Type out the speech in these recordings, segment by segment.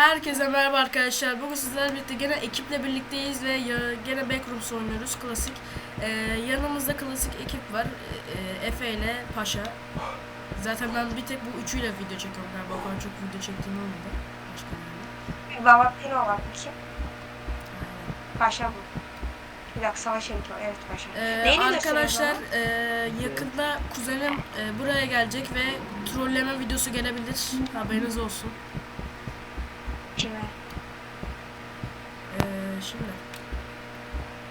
Herkese merhaba arkadaşlar. Bugün sizlerle birlikte gene ekiple birlikteyiz ve ya, gene Backrooms oynuyoruz klasik. Ee, yanımızda klasik ekip var. Ee, Efe ile Paşa. Zaten ben bir tek bu üçüyle video çekiyorum. Ben bakalım çok video çektiğim olmadı. Başka yani. Baba Piro var. Aynen. Paşa bu. Bir dakika savaş editörü. Evet paşa. Ee, Neyini arkadaşlar ee, yakında kuzenim ee, buraya gelecek ve trolleme videosu gelebilir. Haberiniz olsun. Kimi? Ee, şimdi.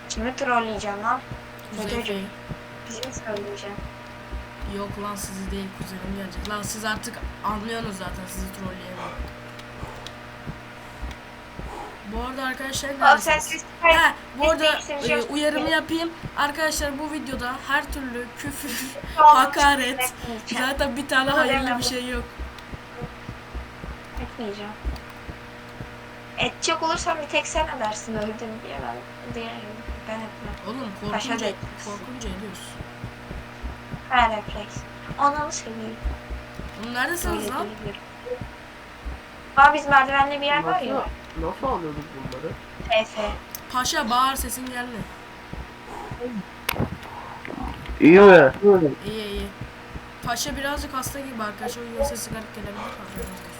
Kimi trolleyeceğim lan? Kuzey Çocuğu. Efe'yi. Bizi mi söyleyeceğim? Yok lan sizi değil kuzenim gelecek. Lan siz artık anlıyorsunuz zaten sizi trolleyemem. Bu arada arkadaşlar Aa, sen Ha, bu arada e, uyarımı yapayım. Arkadaşlar bu videoda her türlü küfür, hakaret, zaten bir tane hayırlı bir şey yok. Etmeyeceğim. Edecek olursam bir tek sen edersin öldüm diye ben diye ben etmem. Oğlum Paşa korkunca, da- korkunca ediyoruz. Her refleks. Ananı seveyim. Oğlum neredesiniz Öyle lan? Aa biz merdivenli bir yer var Nasıl, ya. nasıl alıyorduk bunları? TF. Paşa bağır sesin gelme. İyi mi? İyi iyi. Paşa birazcık hasta gibi arkadaşlar. O yüzden sesi garip gelebilir. Haberiniz olsun.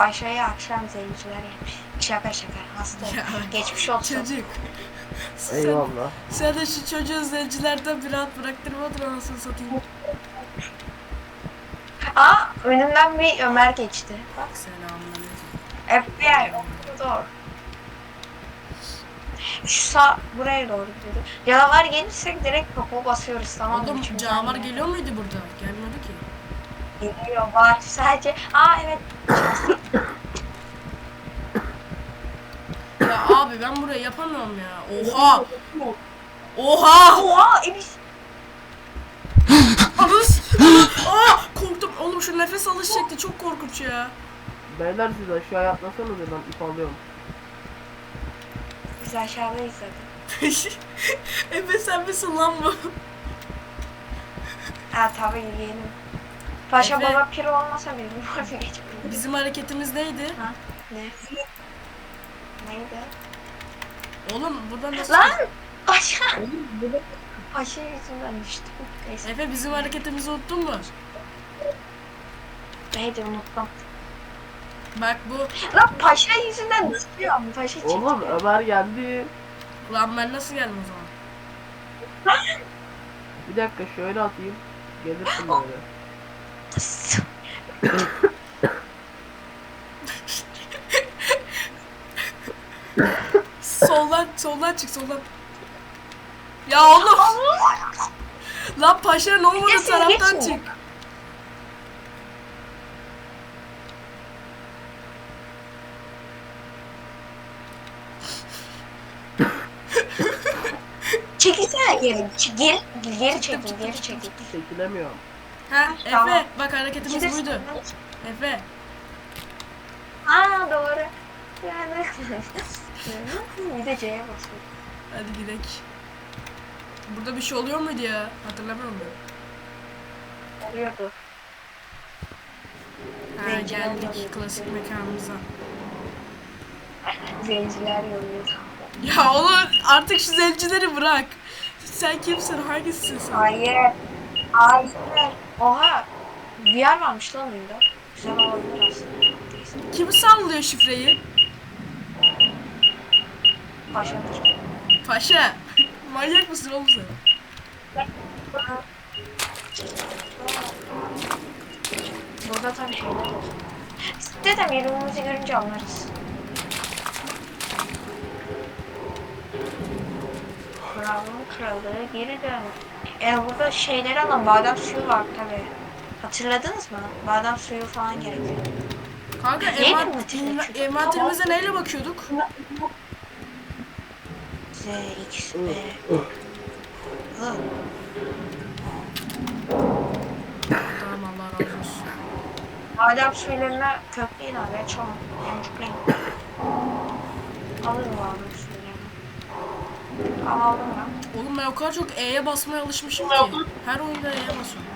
Paşa'ya akşam zenciler yemiş. Şaka şaka hasta. Ya. Geçmiş olsun. Çocuk. Sen, Eyvallah. sen de şu çocuğu zencilerden bir rahat bıraktırmadın anasını satayım. Aa önümden bir Ömer geçti. Bak Selamünaleyküm. FBI doğru. Şu sağ buraya doğru gidiyordu. Canavar gelirse direkt topu basıyoruz tamam mı? Oğlum Çünkü canavar geliyor muydu burada? Gelmedi ki. Geliyor var sadece. Aa evet. Ya abi ben burayı yapamıyorum ya. Oha! Oha! Oha. Anız! Aa! Korktum. Oğlum şu nefes alış şekli çok korkunç ya. Beyler siz aşağıya atlasanız ben ip alıyorum. Biz aşağıdayız zaten. Efe sen misin lan bu? Ha tabii yiyelim. Paşa Efe- baba piri olmasa biz bu harfi geçmeyiz. Bizim hareketimiz neydi? Ha? Ne? Neydi? Oğlum buradan nasıl... Lan! Paşa! Paşa yüzünden düştüm. Neyse. Efe bizim hareketimizi unuttun mu? Neydi unuttum. Bak bu... Lan paşa yüzünden düşüyorum. Paşa çıktı. Oğlum Ömer geldi. Lan ben nasıl geldim o zaman? Bir dakika şöyle atayım. Gelirsin böyle. soldan, çık soldan. Ya oğlum! Lan paşa ne olmadı Geçin, taraftan geçin. çık. Çekilsene geri. Ç- Geri, geri çekil, geri çekil. Çekilemiyorum. Ha Tamam. Efe bak hareketimiz de buydu. Efe. Aa doğru. Yani. bir de C'ye basıyor. Hadi gidelim. Burada bir şey oluyor muydu ya? Hatırlamıyorum ben. Oluyordu. Ha Zenciler geldik yolluyor. klasik mekanımıza. Zenciler yolluyordu. Ya oğlum artık şu zencileri bırak. Sen kimsin? Hangisisin sen? Hayır. Hayır. Oha. VR varmış lan oyunda. Güzel olabilir aslında. Neyse. Kim sallıyor şifreyi? Paşadır. Paşa. Manyak mısın oğlum sen? Burada tabii şeyler var. Dedim yerimizi görünce anlarız. Kralın kralı geri dön. E burada şeyleri alın. Badem suyu var tabii. Hatırladınız mı? Badem suyu falan gerekiyor. Kanka Neyle envan- envanterimize neyle bakıyorduk? Z, X, B. I. Tamam Allah razı olsun. Badem suylarına kökleyin abi. Çoğun. Emcikleyin. Alırım badem suylarını. Al aldım ben. Oğlum ben o kadar çok E'ye basmaya alışmışım ki. Her oyunda E'ye basıyorum.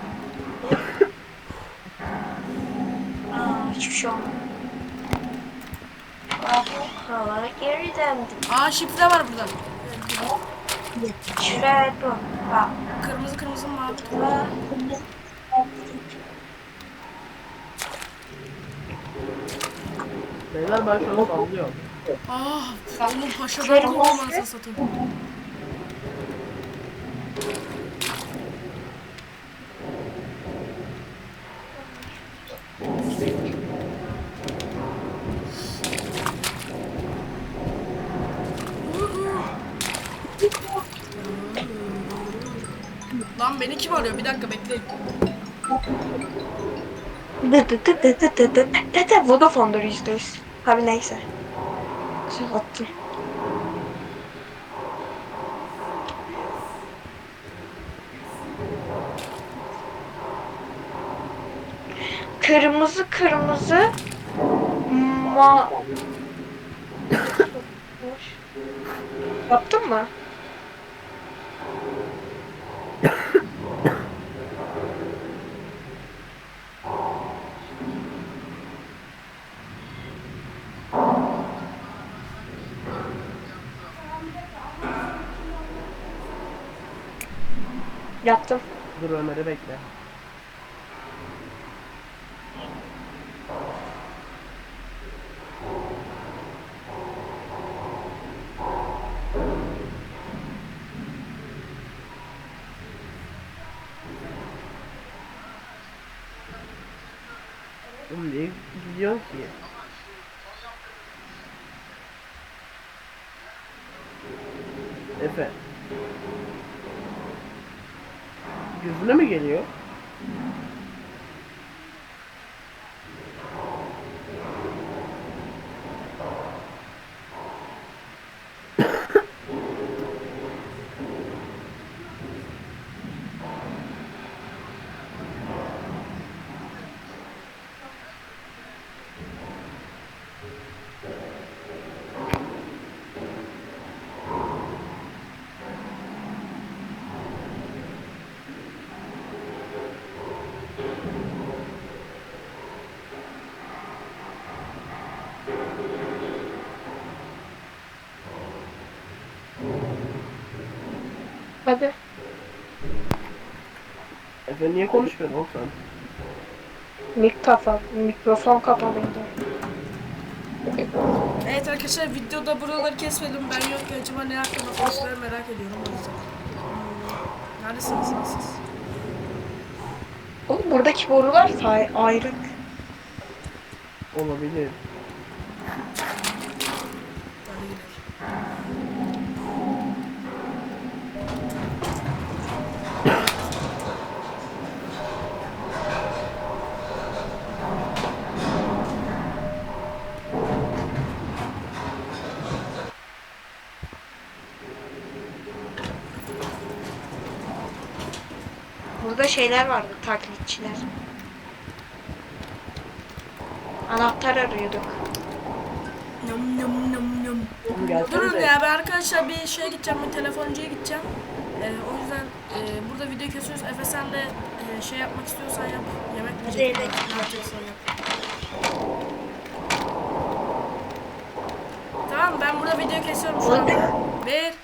Hiçbir şey olmadı. Yağmur kralı geri döndü. Aa şifre var burada. Şuraya dur. Bak. Kırmızı kırmızı mavi. Bak. Beyler ben şu an sallıyorum. Ah onun paşadan kovdum anasını satayım. Lan beni kim arıyor? Bir dakika bekleyin. Dı dı dı dı dı dı dı. Vodafone'dur yüzde yüz. Abi neyse. Şey attım. Kırmızı kırmızı ma Yaptın mı? Yaptım. Dur Ömer'i bekle. Oğlum niye gidiyorsun ki? Efe. Yüzüne mi geliyor? Hadi. Efe niye konuşmuyorsun oğlum sen? Mik kafa, mikrofon kapalıydı. Evet arkadaşlar videoda buraları kesmedim. Ben yokken acaba ne hakkında konuşmayı merak ediyorum o yüzden. Hmm, Neredesiniz lan siz? Oğlum buradaki borular say ayrık. Olabilir. Burada şeyler vardı, taklitçiler. Anahtar arıyorduk. Yum yum. Oğlum gelsene Durun de. ya ben arkadaşlar bir şeye gideceğim, bir telefoncuya gideceğim. Ee, o yüzden e, burada video kesiyoruz. Efe sen de e, şey yapmak istiyorsan yap. Yemek? Zeynep. Ne yapacaksan yap. Tamam ben burada video kesiyorum şu an. Bir.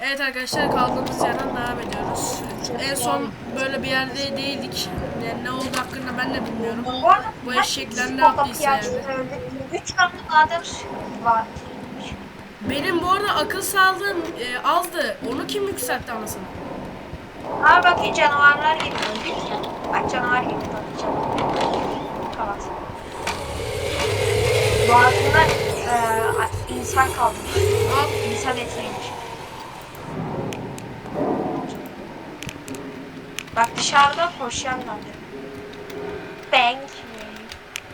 Evet arkadaşlar kaldığımız yerden devam ediyoruz. En son böyle bir yerde değildik. Yani ne oldu hakkında ben de bilmiyorum. Bu eşekler ne yaptıysa yani. Üç tane madem var. Benim bu arada akıl sağlığım e, azdı. Onu kim yükseltti anasını? Aa bakın canavarlar geliyor. Bak canavar geliyor. Kapat. Boğazında eee insan kalmış. Al. İnsan etiymiş. Bak dışarıda koşuyan var. Bang.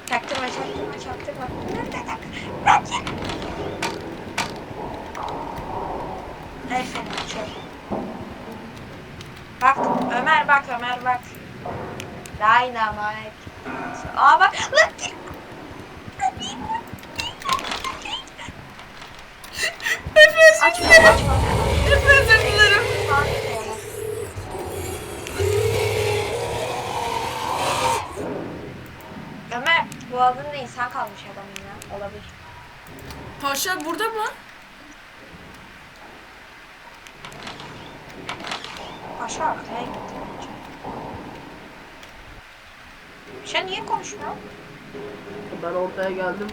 Çaktırma çaktırma çaktırma. Neyse çöp. Bak Ömer bak Ömer bak. Dynamite. Aa bak. Lan. Efe Açma açma. Efe boğazında insan kalmış adamın ya. Olabilir. Paşa burada mı? Paşa arkaya gitti bence. Paşa niye konuşmuyor? Ben ortaya geldim.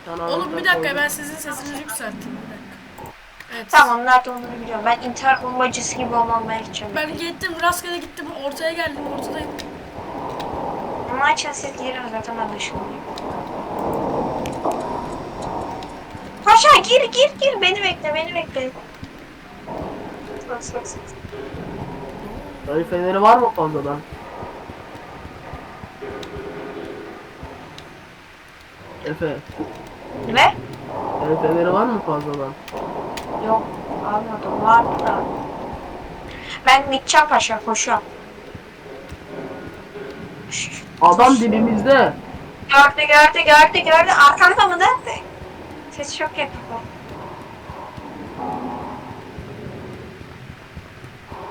Bir tane Oğlum bir dakika koydum. ben sizin sesinizi yükselteyim bir dakika. Evet. Tamam nerede olduğunu biliyorum. Ben intihar bombacısı gibi olmamaya gideceğim. Ben gittim rastgele gittim ortaya geldim ortadayım. İçin siz girin zaten dışındayım. Paşa gir gir gir beni bekle beni bekle. Bak, bak. El feneri var mı fazladan? Efe, Ne? el feneri var mı fazladan? Yok almadım vardı da. Ben gideceğim paşa koşuyorum. Adam dibimizde. Gördü gördü gördü gördü arkamda mı nerede? Ses çok yakın.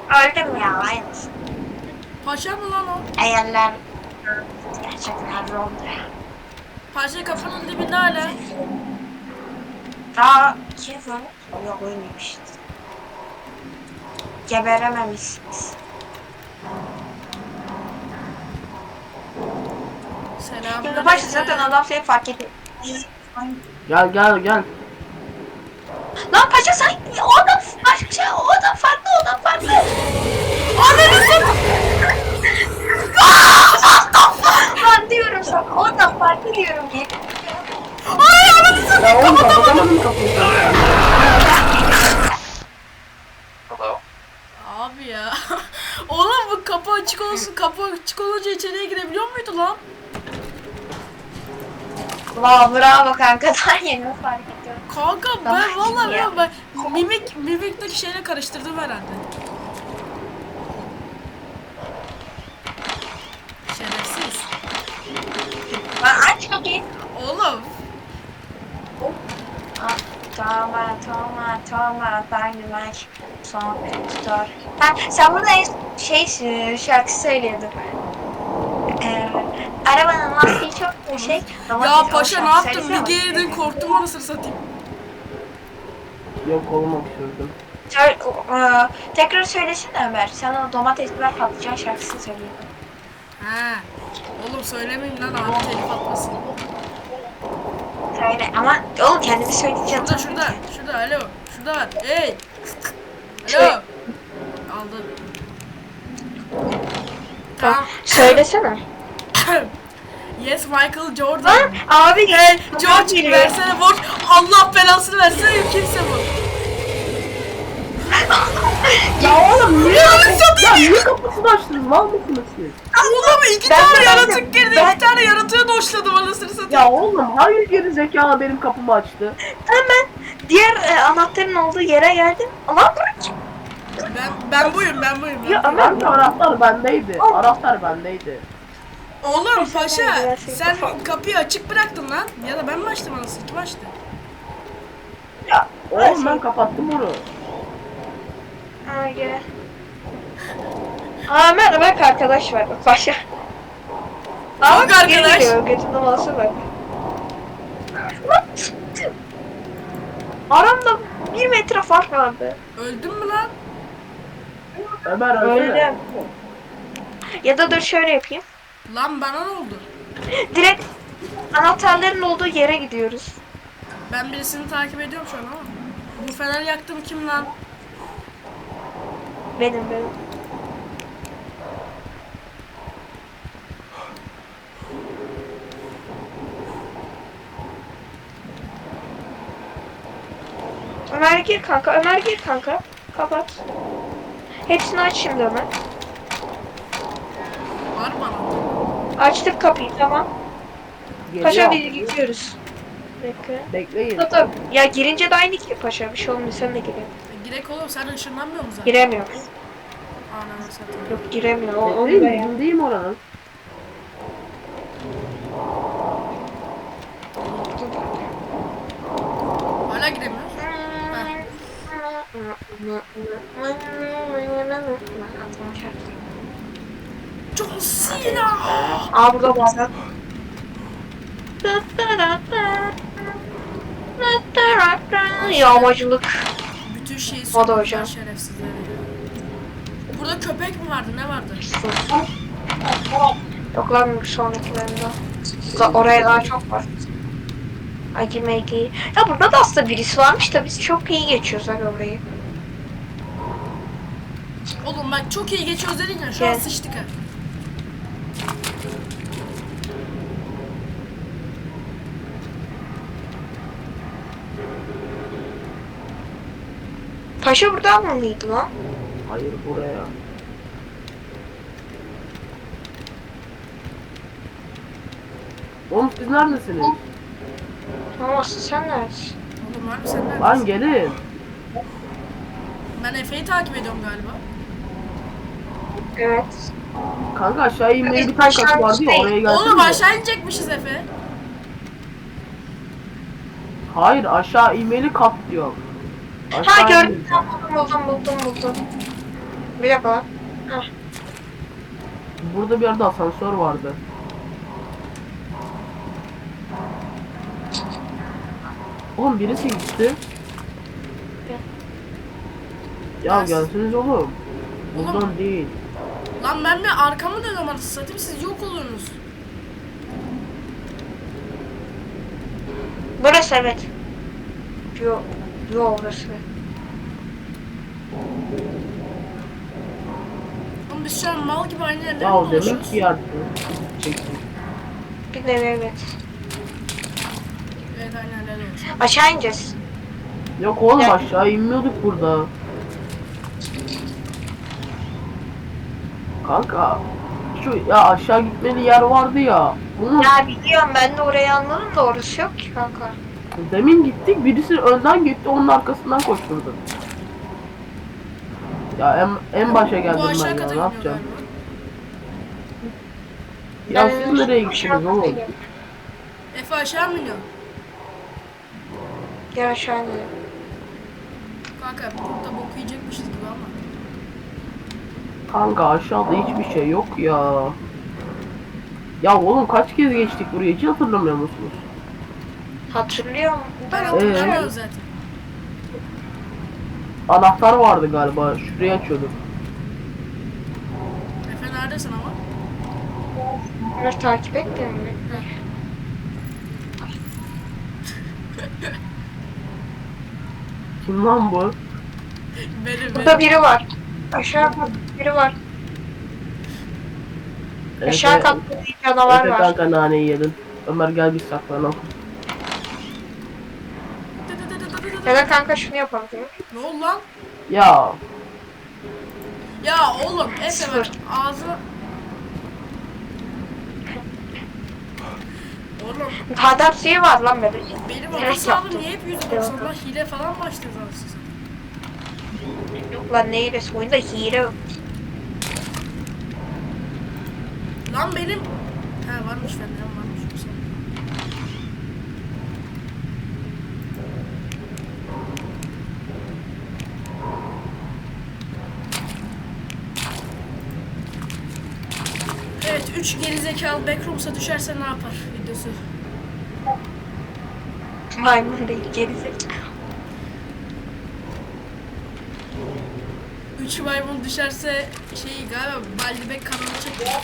Öldüm ya aynısı. Paşa mı lan o? Eğerler gerçekten oldu. Paşa kapının dibinde hala. Daha iki var. Yok ölmemişiz. Geberememişsiniz. Şimdi başta zaten adam seni fark ediyor. Gel gel gel. Lan paşa sen o adam başka o adam farklı o adam farklı. Ananı Lan diyorum sana o adam farklı diyorum ki. Ya oğlum kapatamadım kapıyı. Hello. Abi ya. Oğlum bu kapı açık olsun. Kapı açık olunca içeriye girebiliyor muydu lan? Vay bravo kanka daha yeni fark ediyorum. Kanka ben Tamam, vallahi ya. ben, ben mimik mimikteki şeyle karıştırdım herhalde. Şerefsiz. Lan aç kapıyı. Oğlum. Ah, Tamam tamam tamam dynamite son tutar. Ha sen burada en şey e, şarkı söylüyordun. Ee, arabanın lastiği çok şey. Ya paşa ne yaptın? Bir geridin korktum anasını satayım. Yok düşürdüm. Söyle, e, tekrar söylesene Ömer. Sen o domatesler patlıcan şarkısını söylüyordun. Ha. Oğlum söylemeyin lan abi telif atmasın. Söyle ama oğlum kendimi söyleyeceğim. Şurada şurada. Şurada alo. Şurada var. Hey. Şey- Alo. Aldın. Tamam. Söylesene. yes Michael Jordan. Lan abi Hey George versene borç. Allah belasını versene kimse bu. Ya oğlum niye? ya niye kapısını açtınız? Mal mısınız siz? Oğlum iki Ben- tane ben- yaratık girdi. ben- iki tane yaratığı doşladım anasını satayım. Ya oğlum hangi geri zekalı benim kapımı açtı? Hemen diğer e, anahtarın olduğu yere geldim. Bırak. Ben ben buyum ben buyum. Ben Ya buyum. Anahtar bendeydi. Anahtar bendeydi. Oğlum paşa sen kapıyı açık bıraktın lan. Ya da ben mi açtım anasını? Kim açtı? Ya Oğlum ben kapattım onu. Aa gel. Aa Ömer Ömer arkadaş var bak başa. Aa Bak bak arkadaş. götümden olsa bak. Aramda bir metre fark vardı. Öldün mü lan? Ömer ölsene. Öldüm. Ya da dur şöyle yapayım. Lan bana ne oldu? Direkt anahtarların olduğu yere gidiyoruz. Ben birisini takip ediyorum şu an ama. Bu fener yaktım kim lan? Benim benim. Ömer gir kanka, Ömer gir kanka. Kapat. Hepsini aç şimdi Ömer. Var bana. Açtık kapıyı tamam. Paşa biz gidiyoruz. Bekle. Bekleyin. Tabii tabii. Ya girince de aynı ki paşa bir şey olmuyor sen de giriyorsun. E, Girek oğlum sen ışınlanmıyor musun zaten? Giremiyoruz. Ananı satayım. Yok giremiyor. O, o Bekleyin buraya. dibindeyim oranın. Hala giremiyoruz. John Cena. Aa burada bardak. Yağmacılık. Bütün şeyi söylüyorlar hocam. şerefsizler ya. Burada köpek mi vardı ne vardı? Yok lan sonrakilerinde. Da- Oraya daha çok var. Agi Megi. Ya burada da aslında birisi varmış da biz çok iyi geçiyoruz abi orayı. Oğlum bak çok iyi geçiyoruz dedin ya şu an Gel. sıçtık ha. Paşa burada mıydı lan? Hayır buraya. Oğlum siz neredesiniz? Ama sen neredesin? Oğlum mı sen neredesin? Lan gelin. Ben Efe'yi takip ediyorum galiba. Evet. Kanka aşağı inmeye bir tane kapı vardı ya oraya gelsene. Oğlum aşağı inecekmişiz Efe. Hayır aşağı inmeli kat diyor. Ha gördüm. Buldum buldum buldum. Bir dakika lan. Burada bir yerde asansör vardı. Oğlum birisi gitti. Ya Ben- gelseniz oğlum. Buradan Oğlum. değil. Lan ben de arkamı dönüyorum anasını satayım siz yok oluyorsunuz. Burası evet. Yo, yo burası. Oğlum biz şu an mal gibi aynı yerde mi Ya o demek dolaşıyoruz? ki yerde. Çektim. Bir de evet. Evet aynı dolaşıyoruz. Aşağı ineceğiz. Yok oğlum Ya- aşağı inmiyorduk burada. Kanka şu ya aşağı gitmeli yer vardı ya. Bunu Ya biliyorum ben de orayı anladım da orası yok ki kanka. Demin gittik birisi önden gitti onun arkasından koşturdu. Ya en, en başa geldim Bu ben aşağı ya kata ne gidiyor yapacağım? galiba. Ya siz nereye gittiniz oğlum? Efe aşağı mı iniyor? Gel aşağı inelim. Kanka burada bok yiyecekmişiz gibi ama. Kanka aşağıda hiçbir şey yok ya. Ya oğlum kaç kez geçtik buraya hiç hatırlamıyor musunuz? Hatırlıyorum. Ben Ee? hatırlamıyorum zaten. Anahtar vardı galiba şuraya açıyorduk. Efe neredesin ama? Bunları takip etmiyor mu? Kim lan bu? Benim Burada benim. biri var. Aşağı kat biri var. Aşağı katta bir canavar Efe var. kanka naneyi yedin. Ömer gel biz saklanalım. Ya da kanka şunu yapalım. değil mi? Ne oldu lan? Ya Ya oğlum Efe bak ağzına... Oğlum Adam suyu var lan bebek. benim Evet, akıl sağlığım yaptım. niye hep yüzde Evet. doksanlar hile falan başladı anasını satayım. Yok lan ne hilesi? Oyunda hile yok. Lan benim... Ha varmış benden varmış yoksa. Evet 3 gerizekalı backrooms'a düşerse ne yapar videosu. Maymun değil gerizekalı. 3 maymun düşerse şey galiba Baldibek kanalı çekiyor.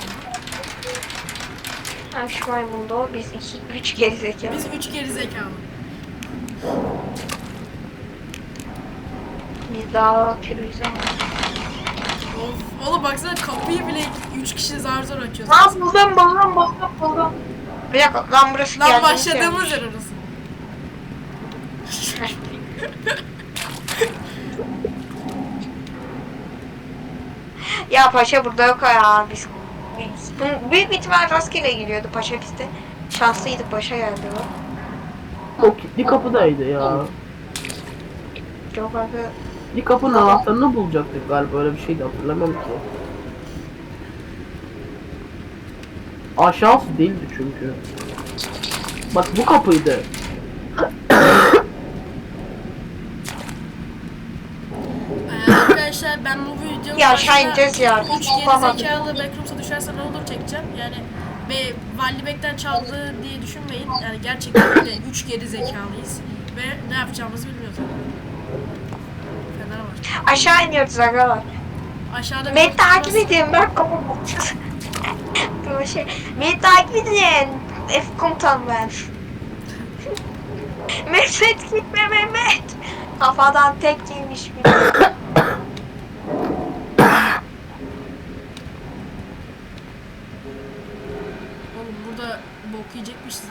Ha şu maymun da o biz iki, üç gerizekalı. Biz 3 gerizekalı. Biz daha pirüz oğlum baksana kapıyı bile 3 kişi zar zor açıyoruz. Lan buldum buldum buldum buldum. Bir dakika lan burası Lan geldiğimiz başladığımız yermiş. yer orası. Ya paşa burada yok ya biz. Bu büyük bir ihtimal rastgele geliyordu paşa bizde. Şanslıydık paşa geldi o. o kilitli kapıdaydı ya. Yok abi. Bir kapının anahtarını bulacaktık galiba öyle bir şeydi hatırlamıyorum ki. Aşağısı değildi çünkü. Bak bu kapıydı. Ee, arkadaşlar ben bu videonun Ya aşağı ineceğiz ya. 3 Yapamadık. gerizekalı backrooms'a düşerse ne olur çekeceğim. Yani Ve Valley çaldı diye düşünmeyin. Yani gerçekten de 3 geri zekalıyız. Ve ne yapacağımızı bilmiyoruz. Aşağı iniyoruz arkadaşlar. Aşağıda bir Beni takip edin kapım. Bu şey. Beni takip edin. F komutan ben. Mehmet gitme Mehmet. Kafadan tek yemiş bir. Oğlum burada bok yiyecekmişiz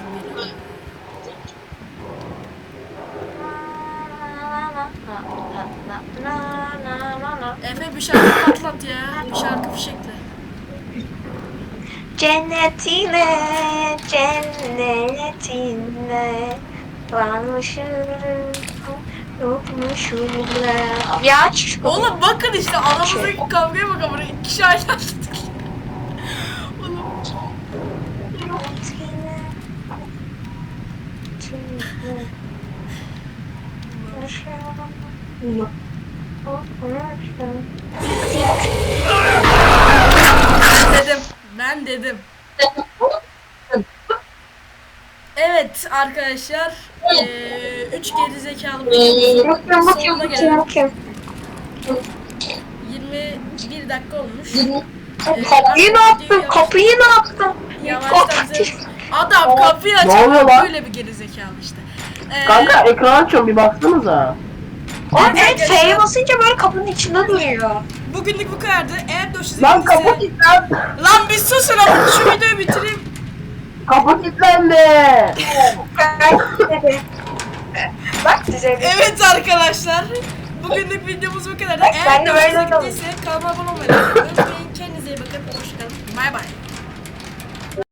gibi. Efe bir şarkı patlat ya. Bir şarkı fişekle. Cennetine, cennetine varmışım, yokmuşum ben. Ya aç. Oğlum bakın işte aramızdaki kavgaya bak ama iki anda gittik. Oğlum dedim. Ben dedim. Evet arkadaşlar. Eee üç geri zekalı videomuzun sonuna geldik. 21 dakika olmuş. Ee, Kapıyı ne yaptın? Kapıyı ne yaptın? Yavaştan bize... Adam kapıyı açamıyor. Böyle bir geri zekalı işte. Ee, Kanka ekran açıyorum bir baksanıza. Oğlum evet F'ye basınca böyle kapının içinde duruyor. Bugünlük bu kadardı. Eğer hoşunuza Lan kapı gittiyse... kilitlendi. Lan bir susun ama şu videoyu bitireyim. Kapı kilitlendi. Bak düzeliyor. Evet arkadaşlar. Bugünlük videomuz bu kadardı. Bak, Eğer ben de de böyle hoşunuza oldum. gittiyse kanalıma abone olmayı unutmayın. Kendinize iyi bakın. Hoşçakalın. Bay bay.